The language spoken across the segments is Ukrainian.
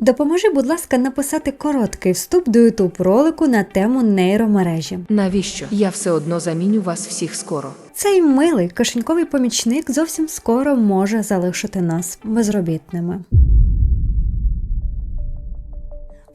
Допоможи, будь ласка, написати короткий вступ до youtube ролику на тему нейромережі. Навіщо? Я все одно заміню вас всіх скоро. Цей милий кишеньковий помічник зовсім скоро може залишити нас безробітними.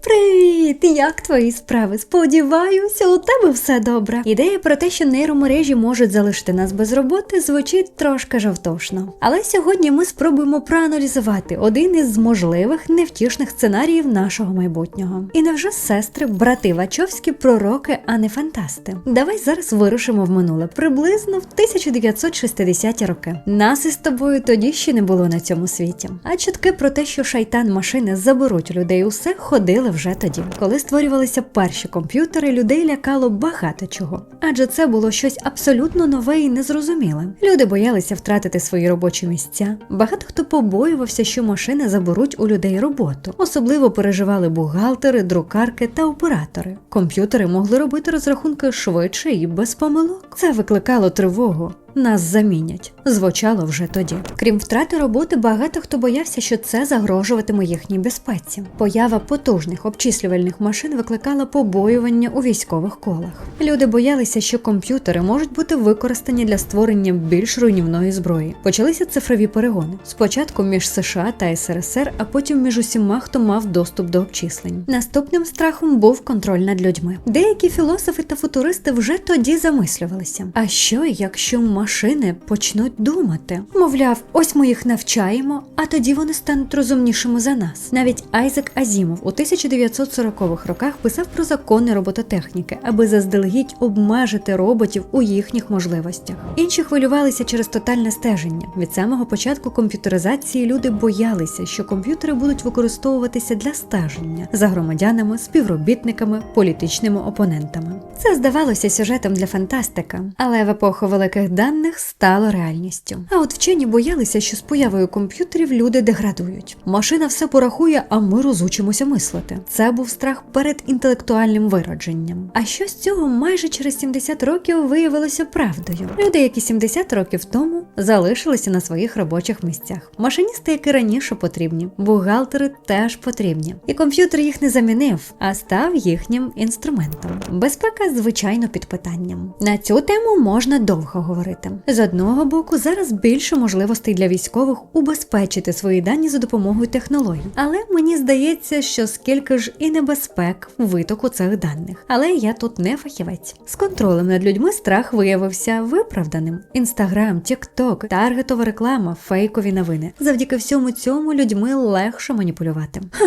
Привіт! Як твої справи? Сподіваюся, у тебе все добре. Ідея про те, що нейромережі можуть залишити нас без роботи, звучить трошки жовтошно. Але сьогодні ми спробуємо проаналізувати один із можливих невтішних сценаріїв нашого майбутнього. І невже сестри, брати Вачовські пророки, а не фантасти? Давай зараз вирушимо в минуле приблизно в 1960-ті роки. Нас із тобою тоді ще не було на цьому світі. А чутки про те, що шайтан машини заберуть людей усе, ходили вже тоді. Коли створювалися перші комп'ютери, людей лякало багато чого, адже це було щось абсолютно нове і незрозуміле. Люди боялися втратити свої робочі місця. Багато хто побоювався, що машини заберуть у людей роботу. Особливо переживали бухгалтери, друкарки та оператори. Комп'ютери могли робити розрахунки швидше і без помилок. Це викликало тривогу. Нас замінять, звучало вже тоді. Крім втрати роботи, багато хто боявся, що це загрожуватиме їхній безпеці. Поява потужних обчислювальних машин викликала побоювання у військових колах. Люди боялися, що комп'ютери можуть бути використані для створення більш руйнівної зброї. Почалися цифрові перегони. Спочатку між США та СРСР, а потім між усіма, хто мав доступ до обчислень. Наступним страхом був контроль над людьми. Деякі філософи та футуристи вже тоді замислювалися. А що, якщо машини почнуть думати? Мовляв, ось ми їх навчаємо, а тоді вони стануть розумнішими за нас. Навіть Айзек Азімов у 1940-х роках писав про закони робототехніки, аби заздалегідь обмежити роботів у їхніх можливостях. Інші хвилювалися через тотальне стеження. Від самого початку комп'ютеризації люди боялися, що комп'ютери будуть використовуватися для стеження за громадянами, співробітниками, політичними опонентами. Це здавалося сюжетом для фантастика, але в епоху великих даних стало реальністю. А от вчені боялися, що з появою комп'ютерів люди деградують. Машина все порахує, а ми розучимося мислити. Це був страх перед інтелектуальним виродженням. А що з цього майже через 70 років виявилося правдою? Люди, які 70 років тому залишилися на своїх робочих місцях. Машиністи, як і раніше потрібні, бухгалтери теж потрібні. І комп'ютер їх не замінив, а став їхнім інструментом. Безпека, звичайно, під питанням. На цю тему можна довго говорити. З одного боку, зараз більше можливостей для військових убезпечити свої дані за допомогою технологій. Але мені здається, що скільки ж і небезпек витоку цих даних. Але я тут не фахівець. З контролем над людьми страх виявився виправданим. Інстаграм, Тікток, таргетова реклама, фейкові новини. Завдяки всьому цьому людьми легше маніпулювати. Ха,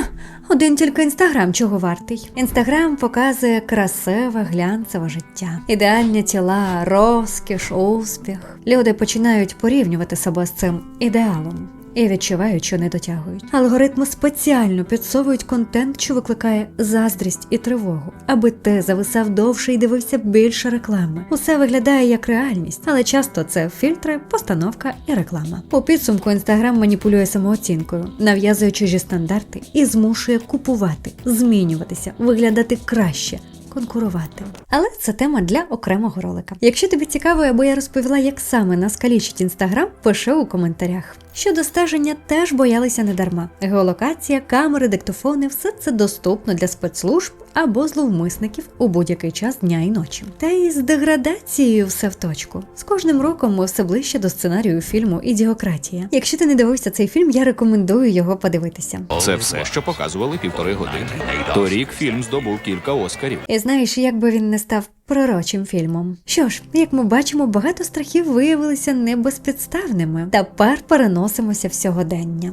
один тільки інстаграм чого вартий. Інстаграм показує красиве, глянцеве життя, ідеальні тіла, розкіш, успіх. Люди починають порівнювати себе з цим ідеалом. І відчувають, що не дотягують. Алгоритми спеціально підсовують контент, що викликає заздрість і тривогу, аби ти зависав довше і дивився більше реклами. Усе виглядає як реальність, але часто це фільтри, постановка і реклама. У підсумку інстаграм маніпулює самооцінкою, нав'язує чужі стандарти і змушує купувати, змінюватися, виглядати краще конкурувати. Але це тема для окремого ролика. Якщо тобі цікаво, або я розповіла, як саме нас калічить інстаграм, пиши у коментарях. Щодо стеження, теж боялися недарма. Геолокація, камери, диктофони все це доступно для спецслужб або зловмисників у будь-який час дня і ночі. Та й з деградацією все в точку. З кожним роком ми все ближче до сценарію фільму Ідіократія. Якщо ти не дивився цей фільм, я рекомендую його подивитися. Це все, що показували півтори години. Торік фільм здобув кілька оскарів. І знаєш, як би він не став пророчим фільмом. Що ж, як ми бачимо, багато страхів виявилися не безпідставними. Тепер переносимося в сьогодення.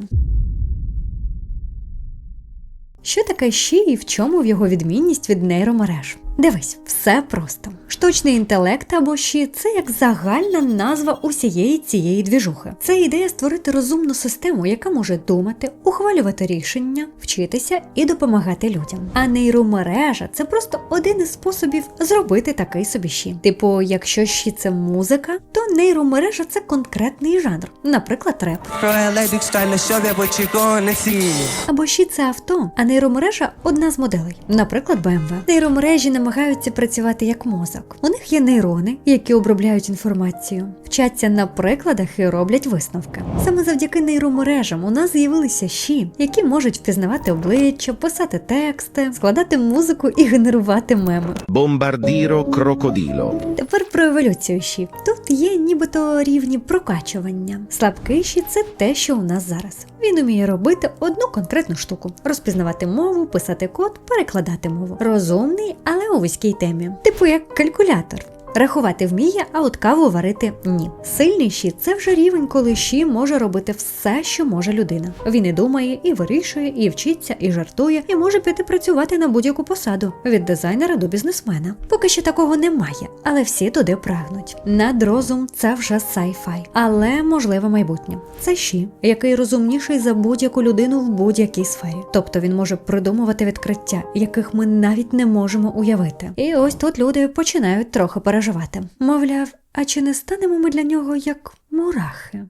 Що таке щі і в чому в його відмінність від нейромереж? Дивись, все просто. Штучний інтелект або щі це як загальна назва усієї цієї двіжухи. Це ідея створити розумну систему, яка може думати, ухвалювати рішення, вчитися і допомагати людям. А нейромережа це просто один із способів зробити такий собі щі. Типу, якщо щі це музика, то нейромережа це конкретний жанр, наприклад, реп. Або щі це авто, а нейромережа одна з моделей, наприклад, BMW. Нейромережі намагаються намагаються працювати як мозок. У них є нейрони, які обробляють інформацію, вчаться на прикладах і роблять висновки. Саме завдяки нейромережам у нас з'явилися щі, які можуть впізнавати обличчя, писати тексти, складати музику і генерувати меми. Bombardiro crocodilo. Тепер про еволюцію щі. Тут є нібито рівні прокачування. Слабкий щі – це те, що у нас зараз. Він уміє робити одну конкретну штуку: розпізнавати мову, писати код, перекладати мову. Розумний, але вузькій темі, типу як калькулятор. Рахувати вміє, а от каву варити ні. Сильний щі – це вже рівень, коли щі може робити все, що може людина. Він і думає, і вирішує, і вчиться, і жартує, і може піти працювати на будь-яку посаду від дизайнера до бізнесмена. Поки що такого немає, але всі туди прагнуть. Надрозум це вже sci-fi, але можливе майбутнє. Це щі, який розумніший за будь-яку людину в будь-якій сфері. Тобто він може придумувати відкриття, яких ми навіть не можемо уявити. І ось тут люди починають трохи переживати. Мовляв, а чи не станемо ми для нього як мурахи?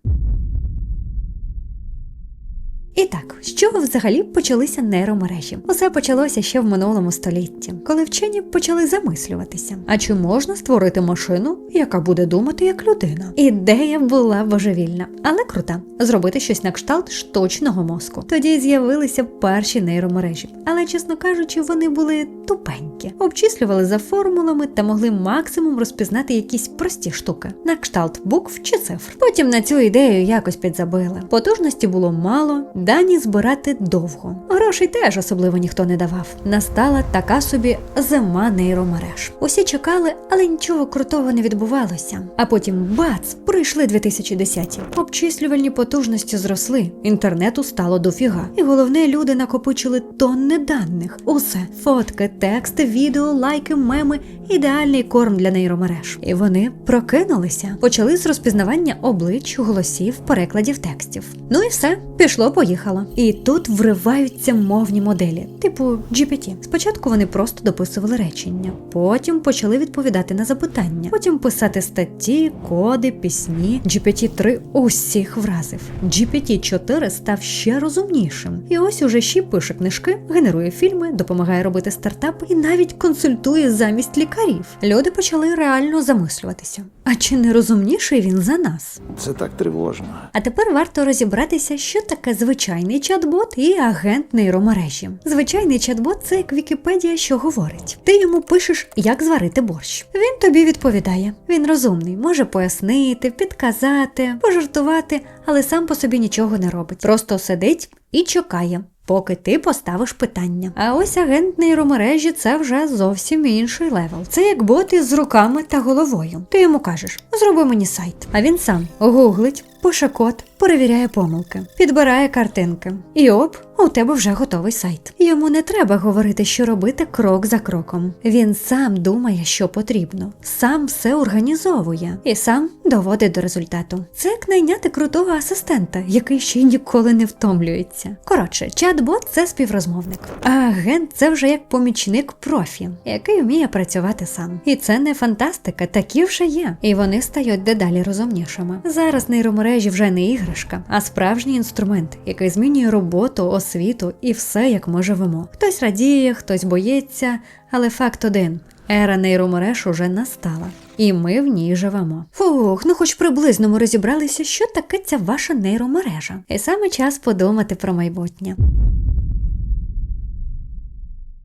І так, з чого взагалі почалися нейромережі? Усе почалося ще в минулому столітті, коли вчені почали замислюватися: а чи можна створити машину, яка буде думати як людина? Ідея була божевільна, але крута зробити щось на кшталт штучного мозку. Тоді з'явилися перші нейромережі, але, чесно кажучи, вони були тупенькі, обчислювали за формулами та могли максимум розпізнати якісь прості штуки на кшталт букв чи цифр. Потім на цю ідею якось підзабили. Потужності було мало, дані збирати довго. Грошей теж особливо ніхто не давав. Настала така собі зима нейромереж. Усі чекали, але нічого крутого не відбувалося. А потім бац, прийшли 2010-ті. Обчислювальні потужності зросли, інтернету стало дофіга. І головне, люди накопичили тонни даних. Усе фотки, тексти, відео, лайки, меми, ідеальний корм для нейромереж. І вони прокинулися, почали з розпізнавання облич, голосів, перекладів текстів. Ну і все, пішло, поїхало. І тут вриваються мовні моделі, типу GPT. Спочатку вони просто дописували речення, потім почали відповідати на запитання, потім писати статті, коди, пісні. GPT-3 усіх вразив. GPT-4 став ще розумнішим. І ось уже ще пише книжки, генерує фільми, допомагає робити стартапи і навіть консультує замість лікарів. Люди почали реально замислюватися. А чи не розумніший він за нас? Це так тривожно. А тепер варто розібратися, що таке звичайний чат-бот і агент нейромережі. Звичайний чат-бот це як Вікіпедія, що говорить. Ти йому пишеш, як зварити борщ. Він тобі відповідає. Він розумний, може пояснити, підказати, пожартувати, але сам по собі нічого не робить. Просто сидить і чекає. Поки ти поставиш питання. А ось агент нейромережі це вже зовсім інший левел. Це як боти з руками та головою. Ти йому кажеш: зроби мені сайт. А він сам гуглить, пише перевіряє помилки, підбирає картинки. І оп, у тебе вже готовий сайт. Йому не треба говорити, що робити крок за кроком. Він сам думає, що потрібно, сам все організовує і сам доводить до результату. Це як найняти крутого асистента, який ще ніколи не втомлюється. Коротше, чат-бот це співрозмовник, а агент це вже як помічник профі, який вміє працювати сам. І це не фантастика, такі вже є. І вони стають дедалі розумнішими. Зараз нейромережі вже не іграшка, а справжній інструмент, який змінює роботу, освіту і все, як ми живемо. Хтось радіє, хтось боїться, але факт один. Ера нейромереж уже настала, і ми в ній живемо. Фух, ну хоч приблизно ми розібралися, що таке ця ваша нейромережа. І саме час подумати про майбутнє.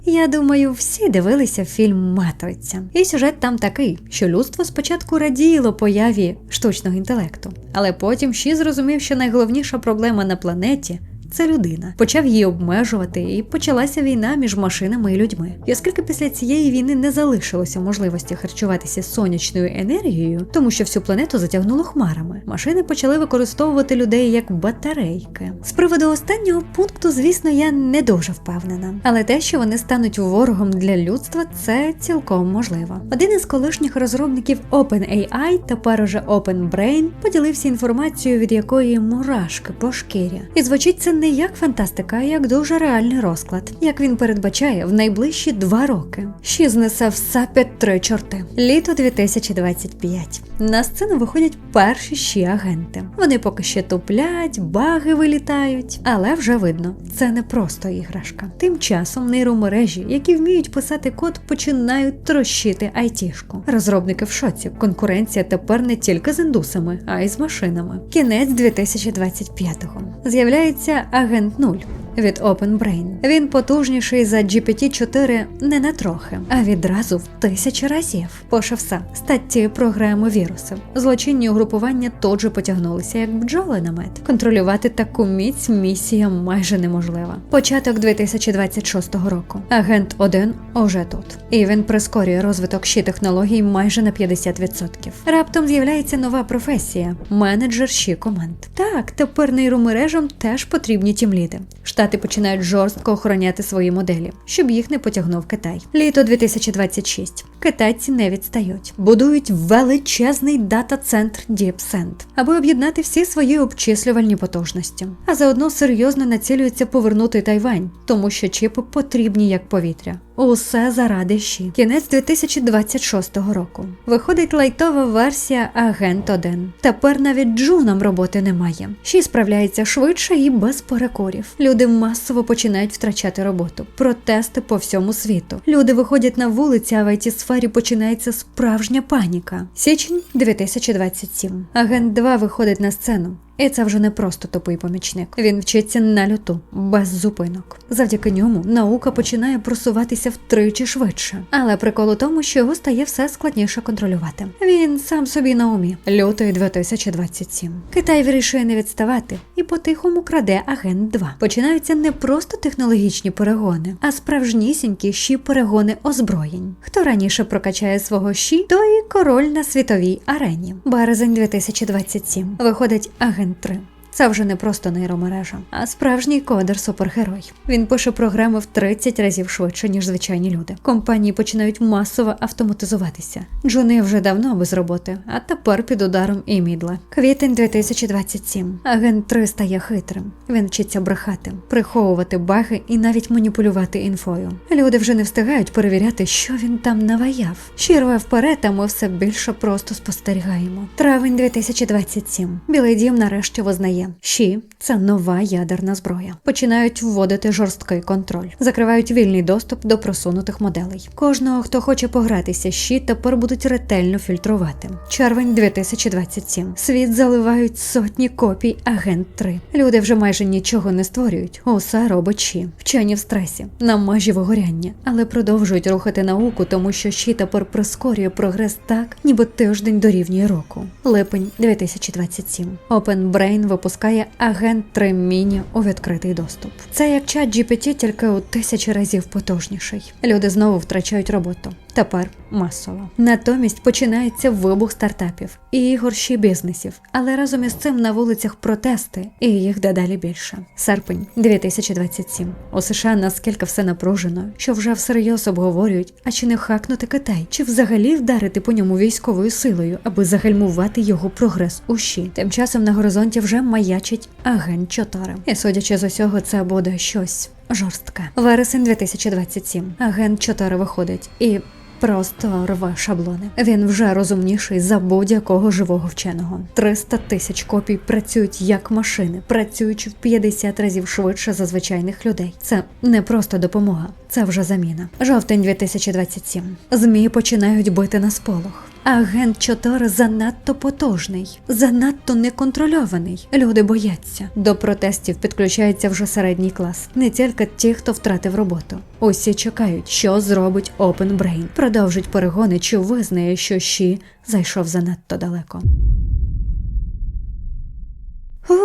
Я думаю, всі дивилися фільм Матриця. І сюжет там такий, що людство спочатку раділо появі штучного інтелекту, але потім ще зрозумів, що найголовніша проблема на планеті. Це людина почав її обмежувати, і почалася війна між машинами і людьми. І оскільки після цієї війни не залишилося можливості харчуватися сонячною енергією, тому що всю планету затягнуло хмарами, машини почали використовувати людей як батарейки. З приводу останнього пункту, звісно, я не дуже впевнена, але те, що вони стануть ворогом для людства, це цілком можливо. Один із колишніх розробників OpenAI, тепер уже OpenBrain, поділився інформацією, від якої мурашки по шкірі. І звучить це не як фантастика, а як дуже реальний розклад, як він передбачає в найближчі два роки. Ще знесе все під три чорти. Літо 2025. На сцену виходять перші ще агенти. Вони поки ще туплять, баги вилітають, але вже видно, це не просто іграшка. Тим часом нейромережі, які вміють писати код, починають трощити айтішку. Розробники в шоці. Конкуренція тепер не тільки з індусами, а й з машинами. Кінець 2025-го. З'являється агент 0 від OpenBrain. Він потужніший за GPT-4 не на трохи, а відразу в тисячі разів. По шоса статті програми вірусів. Злочинні угрупування тут же потягнулися, як бджоли на мед. Контролювати таку міць місія майже неможлива. Початок 2026 року. Агент 1 уже тут. І він прискорює розвиток щі технологій майже на 50%. Раптом з'являється нова професія менеджер щі команд. Так, тепер нейромережам теж потрібні тімліди. Штати починають жорстко охороняти свої моделі, щоб їх не потягнув Китай. Літо 2026. Китайці не відстають, будують величезний дата-центр DeepSend, аби об'єднати всі свої обчислювальні потужності, а заодно серйозно націлюються повернути Тайвань, тому що чіпи потрібні як повітря. Усе заради щі. Кінець 2026 року. Виходить лайтова версія Агент 1. Тепер навіть джунам роботи немає. Щі справляється швидше і без перекорів. Люди масово починають втрачати роботу. Протести по всьому світу. Люди виходять на вулиці, а в it сфері починається справжня паніка. Січень 2027. Агент 2 виходить на сцену. І це вже не просто тупий помічник. Він вчиться на льоту, без зупинок. Завдяки ньому наука починає просуватися втричі швидше. Але прикол у тому, що його стає все складніше контролювати. Він сам собі на умі. Лютий 2027. Китай вирішує не відставати і по-тихому краде агент 2. Починаються не просто технологічні перегони, а справжнісінькі щі перегони озброєнь. Хто раніше прокачає свого щі, той і король на світовій арені. Березень 2027. Виходить агент 3. Це вже не просто нейромережа, а справжній кодер супергерой. Він пише програми в 30 разів швидше, ніж звичайні люди. Компанії починають масово автоматизуватися. Джуни вже давно без роботи, а тепер під ударом і мідле. Квітень 2027. Агент 3 стає хитрим. Він вчиться брехати, приховувати баги і навіть маніпулювати інфою. Люди вже не встигають перевіряти, що він там наваяв. Щирве вперед, а ми все більше просто спостерігаємо. Травень 2027. Білий дім нарешті визнає. Щі це нова ядерна зброя. Починають вводити жорсткий контроль, закривають вільний доступ до просунутих моделей. Кожного, хто хоче погратися, щі тепер будуть ретельно фільтрувати. Червень 2027. Світ заливають сотні копій агент 3. Люди вже майже нічого не створюють. Усе робить щі. Вчені в стресі, на межі вигоряння, але продовжують рухати науку, тому що щі тепер прискорює прогрес так, ніби тиждень дорівнює року. Липень 2027. OpenBrain випускає агент 3 міні у відкритий доступ. Це як чат GPT, тільки у тисячі разів потужніший. Люди знову втрачають роботу. Тепер масово. Натомість починається вибух стартапів і ігор ще бізнесів, але разом із цим на вулицях протести, і їх дедалі більше. Серпень 2027. У США наскільки все напружено, що вже всерйоз обговорюють, а чи не хакнути Китай, чи взагалі вдарити по ньому військовою силою, аби загальмувати його прогрес у щі. Тим часом на горизонті вже маячить агент 4. І судячи з усього, це буде щось жорстке. Вересень 2027. Агент 4 виходить і. Просто рве шаблони. Він вже розумніший за будь-якого живого вченого. 300 тисяч копій працюють як машини, працюючи в 50 разів швидше за звичайних людей. Це не просто допомога, це вже заміна. Жовтень 2027. Змі починають бити на сполох. Агент 4 занадто потужний, занадто неконтрольований. Люди бояться. До протестів підключається вже середній клас, не тільки ті, хто втратив роботу. Усі чекають, що зробить OpenBrain. Продовжить перегони, чи визнає, що Ші зайшов занадто далеко.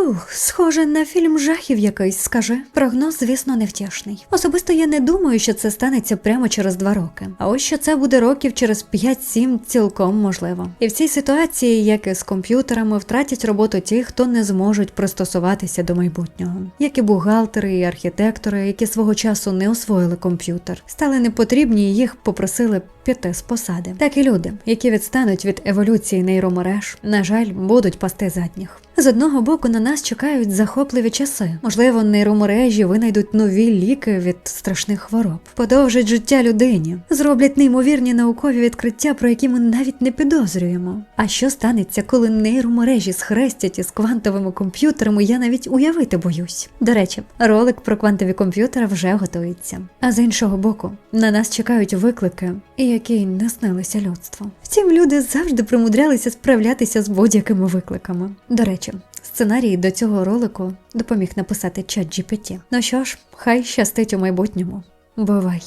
Ух, схоже на фільм жахів якийсь, скажи. Прогноз, звісно, невтішний. Особисто я не думаю, що це станеться прямо через два роки. А ось що це буде років через 5-7 цілком можливо. І в цій ситуації, як і з комп'ютерами, втратять роботу ті, хто не зможуть пристосуватися до майбутнього, як і бухгалтери, і архітектори, які свого часу не освоїли комп'ютер, стали непотрібні, і їх попросили піти з посади. Так і люди, які відстануть від еволюції нейромереж, на жаль, будуть пасти задніх. З одного боку на нас чекають захопливі часи. Можливо, нейромережі винайдуть нові ліки від страшних хвороб, подовжать життя людині, зроблять неймовірні наукові відкриття, про які ми навіть не підозрюємо. А що станеться, коли нейромережі схрестять із квантовими комп'ютерами, я навіть уявити боюсь. До речі, ролик про квантові комп'ютери вже готується. А з іншого боку, на нас чекають виклики, які не снилися людству. Втім, люди завжди примудрялися справлятися з будь-якими викликами. До речі, сценарій до цього ролику допоміг написати чат GPT. Ну що ж, хай щастить у майбутньому. Бувай!